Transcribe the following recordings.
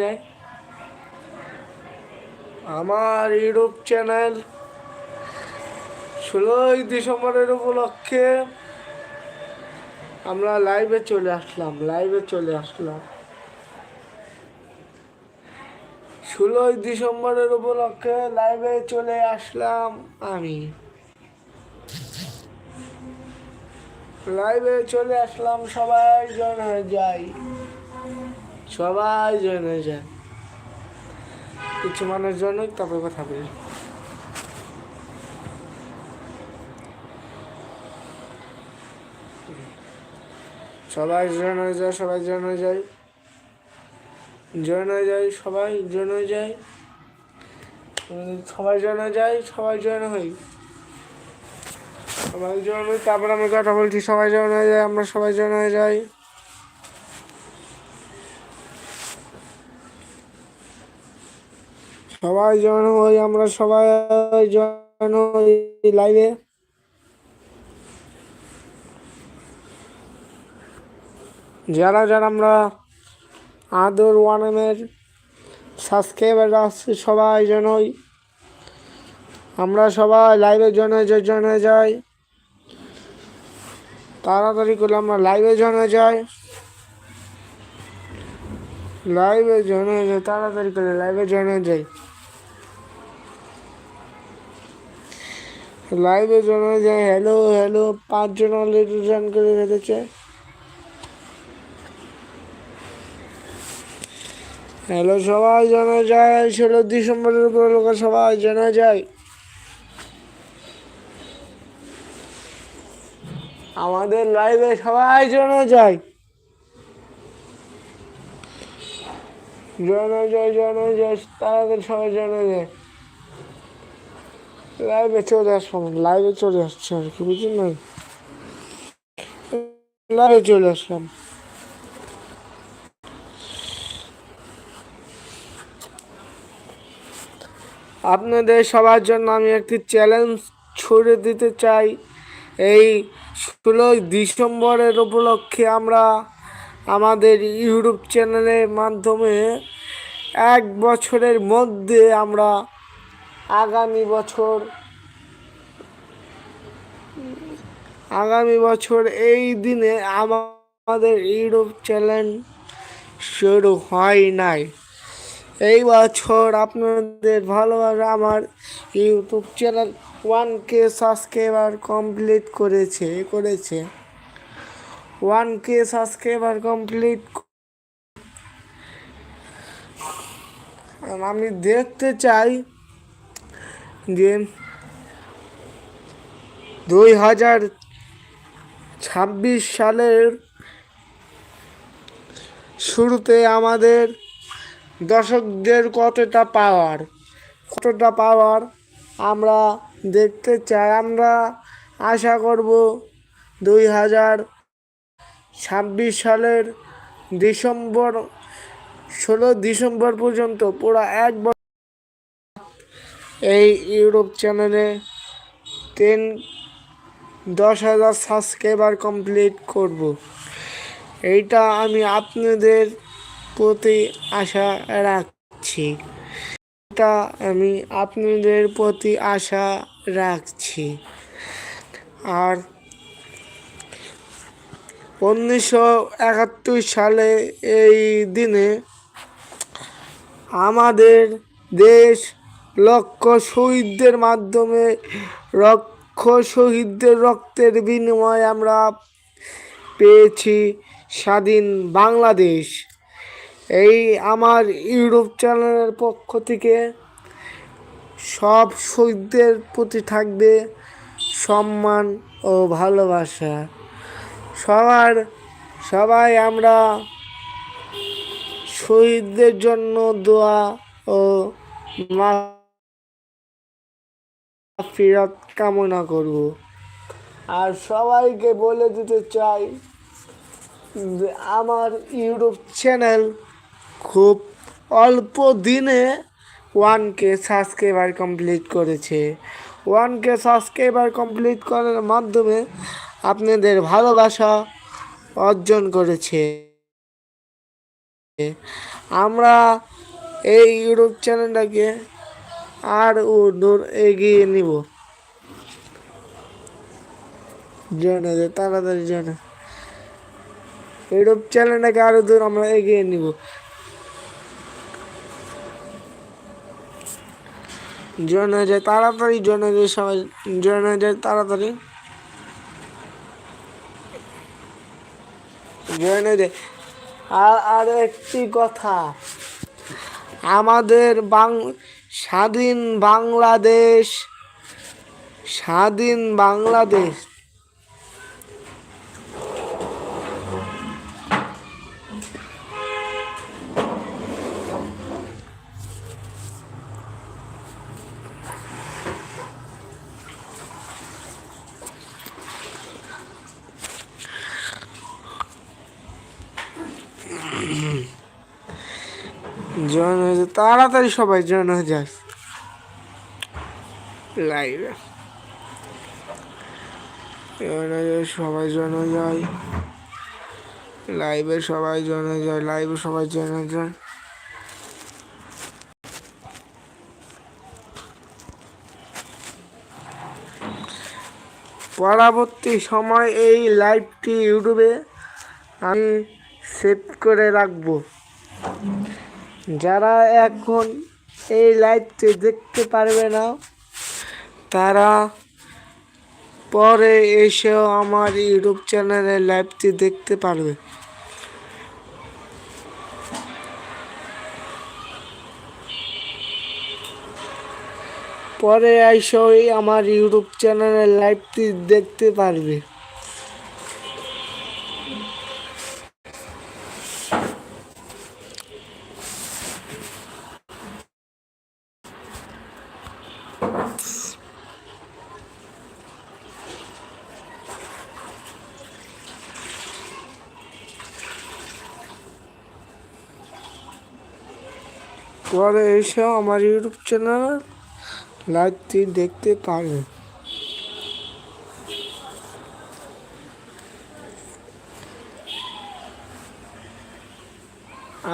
যায়? আমার YouTube channel ষোলোই ডিসেম্বরের উপলক্ষে আমরা লাইভে চলে আসলাম লাইভে চলে আসলাম। ষোলোই ডিসেম্বরের উপলক্ষে লাইভে চলে আসলাম আমি। লাইভে চলে আসলাম সবাই, জন হয়ে যাই। সবাই জয়েন হয়ে যায়। কিছু মানুষ জন্যই তারপরে কথা বলি। সবাই জয়েন হয়ে যায়, সবাই জয়েন হয়ে যায়। জয়েন হয়ে যায়, সবাই জয়েন হয়ে যায়। সবাই জয়েন হয়ে যায়, সবাই জয়েন হই সবাই জয়েন হই তারপর আমি কথা বলছি, সবাই জয়েন হয়ে যায়, আমরা সবাই জয়েন হয়ে যাই সবাই জয়েন হই, আমরা সবাই জয়েন হই লাইভে যারা যারা আমরা আদর ওয়ানের সাবস্ক্রাইবার আসছে সবাই যেন ওই আমরা সবাই লাইভে জয়েন হয়ে যাই জয়েন হয়ে যাই তাড়াতাড়ি করে আমরা লাইভে জয়েন হয়ে যাই। লাইভে জয়েন হয়ে যাই, তাড়াতাড়ি করে লাইভে জয়েন হয়ে যাই। লাইভে জানা যায় হ্যালো হ্যালো পাঁচজন অলরেডি জয়েন করে ফেলেছে। হ্যালো সবাই জানা যায়, ষোলো ডিসেম্বরের উপর লোক সবাই জানা যায়। আমাদের লাইভে সবাই জানা যায়। জানা যায় জানা যায়, তাড়াতাড়ি সবাই জানা যায়। লাইভে চলে আসলাম লাইভে চলে আসছে আর কি বুঝলেন না লাইভে চলে আসলাম আপনাদের সবার জন্য আমি একটি চ্যালেঞ্জ ছুড়ে দিতে চাই। এই ষোলোই ডিসেম্বরের উপলক্ষে আমরা আমাদের ইউটিউব চ্যানেলের মাধ্যমে এক বছরের মধ্যে আমরা আগামী বছর আগামী বছর এই দিনে আমাদের ইউটিউব চ্যানেল শুরু হয় নাই। এই বছর আপনাদের ভালোভাবে আমার YouTube channel one K subscriber complete করেছে করেছে। ওয়ান কে সাবস্ক্রাইবার কমপ্লিট আমি দেখতে চাই যে দুই হাজার ছাব্বিশ সালের শুরুতে আমাদের দর্শকদের কতটা পাওয়ার কতটা পাওয়ার আমরা দেখতে চাই। আমরা আশা করব দুই হাজার ছাব্বিশ সালের ডিসেম্বর, ষোলো ডিসেম্বর পর্যন্ত পুরো এক এই ইউটিউব চ্যানেলে টেন দশ হাজার সাবস্ক্রাইবার কমপ্লিট করব। এইটা আমি আপনাদের প্রতি আশা রাখছি। এটা আমি আপনাদের প্রতি আশা রাখছি। আর উনিশশো একাত্তর সালে এই দিনে আমাদের দেশ লক্ষ শহীদদের মাধ্যমে লক্ষ শহীদদের রক্তের বিনিময়ে আমরা পেয়েছি স্বাধীন বাংলাদেশ। এই আমার ইউটিউব চ্যানেলের পক্ষ থেকে সব শহীদদের প্রতি থাকবে সম্মান ও ভালোবাসা। সবার, সবাই আমরা শহীদদের জন্য দোয়া ও মা ফিরত কামনা করব। আর সবাইকে বলে দিতে চাই যে আমার ইউটিউব চ্যানেল খুব অল্প দিনে ওয়ান কে সাবস্ক্রাইবার কমপ্লিট করেছে। ওয়ান কে সাবস্ক্রাইবার কমপ্লিট করার মাধ্যমে আপনাদের ভালোবাসা অর্জন করেছে। আমরা এই ইউটিউব চ্যানেলটাকে আর এগিয়ে নিব। জেনে যে তাড়াতাড়ি জেনে। ইউটিউব চ্যানেলটাকে আরও দূর আমরা এগিয়ে নিব। জেনে যায়, তাড়াতাড়ি জেনে যায় সবাই। জেনে যায়, তাড়াতাড়ি। জেনে যায়। আর আর একটি কথা। আমাদের বাং স্বাধীন বাংলাদেশ স্বাধীন বাংলাদেশ। জয়েন হয়েছে তাড়াতাড়ি সবাই জয়েন হয়ে যায় লাইভে জয়েন হয়ে যায় সবাই জয়েন হয়ে যায়। লাইভে সবাই জয়েন হয়ে যায় লাইভে সবাই জয়েন হয়ে যায়। পরবর্তী সময় এই লাইভটি ইউটিউবে আমি সেভ করে রাখব। যারা এখন এই লাইভটি দেখতে পারবে না, তারা পরে এসেও আমার ইউটিউব চ্যানেলে লাইভটি দেখতে পারবে। পরে এসেও আমার ইউটিউব চ্যানেলে লাইভটি দেখতে পারবে। পরে এসেও আমার ইউটিউব চ্যানেল লাইভটি দেখতে পারবে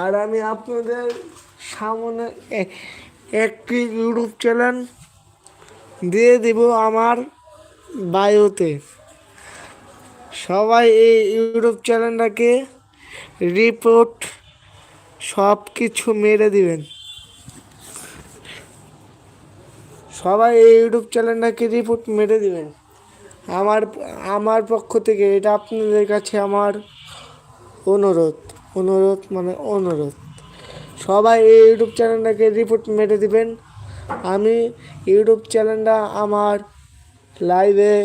আর আমি আপনাদের সামনে একটি ইউটিউব চ্যানেল দিয়ে দিব আমার বায়োতে। সবাই এই ইউটিউব চ্যানেলটাকে রিপোর্ট সব কিছু মেরে দিবেন। সবাই এই ইউটিউব চ্যানেলটাকে রিপোর্ট মেরে দিবেন। আমার আমার পক্ষ থেকে এটা আপনাদের কাছে আমার অনুরোধ অনুরোধ মানে অনুরোধ। সবাই এই ইউটিউব চ্যানেলটাকে রিপোর্ট মেরে দিবেন। আমি ইউটিউব চ্যানেলটা আমার লাইভে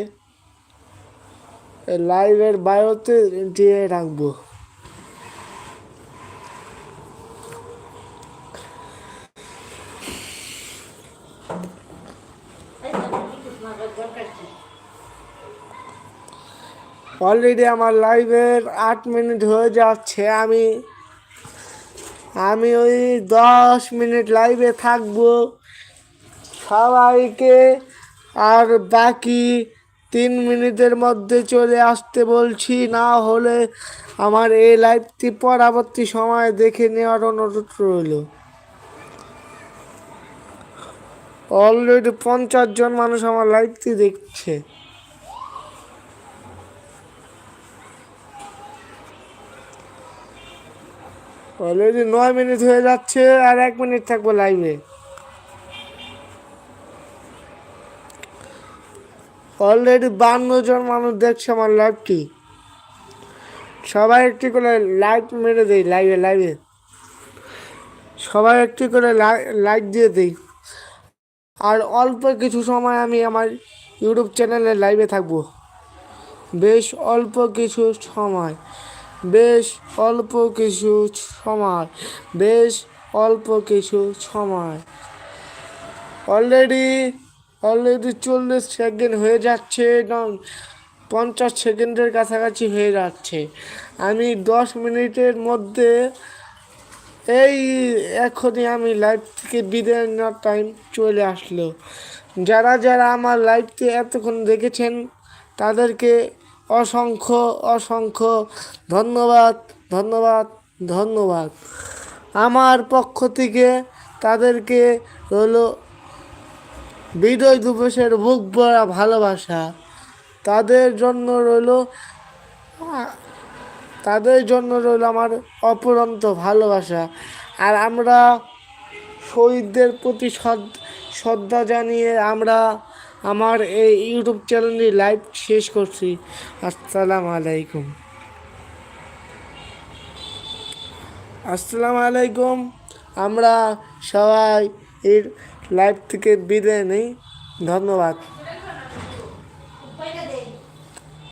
লাইভের বায়োতে দিয়ে রাখব। অলরেডি আমার লাইভের আট মিনিট হয়ে যাচ্ছে, আমি আমি ওই দশ মিনিট লাইভে থাকব। সবাইকে আর বাকি তিন মিনিটের মধ্যে চলে আসতে বলছি, না হলে আমার এই লাইভটি পরবর্তী সময় দেখে নেওয়ার অনুরোধ রইল। অলরেডি পঞ্চাশ জন মানুষ আমার লাইভটি দেখছে। অলরেডি নয় মিনিট হয়ে যাচ্ছে আর এক মিনিট থাকব লাইভে অলরেডি বান্ন জন মানুষ দেখছে আমার লাইভটি সবাই একটি করে লাইক মেরে দেই লাইভে লাইভে সবাই একটি করে লাইক দিয়ে দেই। আর অল্প কিছু সময় আমি আমার ইউটিউব চ্যানেলে লাইভে থাকব। বেশ অল্প কিছু সময়, বেশ অল্প কিছু সময়, বেশ অল্প কিছু সময়। অলরেডি অলরেডি চল্লিশ সেকেন্ড হয়ে যাচ্ছে এবং পঞ্চাশ সেকেন্ডের কাছাকাছি হয়ে যাচ্ছে। আমি দশ মিনিটের মধ্যে এই এখনই আমি লাইভ থেকে বিদায় নেওয়ার টাইম চলে আসলো। যারা যারা আমার লাইভটি এতক্ষণ দেখেছেন, তাদেরকে অসংখ্য অসংখ্য ধন্যবাদ ধন্যবাদ ধন্যবাদ। আমার পক্ষ থেকে তাদেরকে হলো বিজয় দিবসের বুক ভরা ভালোবাসা। তাদের জন্য রইল তাদের জন্য রইল আমার অপরন্ত ভালোবাসা। আর আমরা শহীদদের প্রতি শ্রদ্ধ- শ্রদ্ধা জানিয়ে আমরা আমার এই ইউটিউব চ্যানেলটি লাইভ শেষ করছি। আসসালামু আলাইকুম। আসসালামু আলাইকুম। আমরা সবাই এর লাইভ থেকে বিদায় নিই। ধন্যবাদ।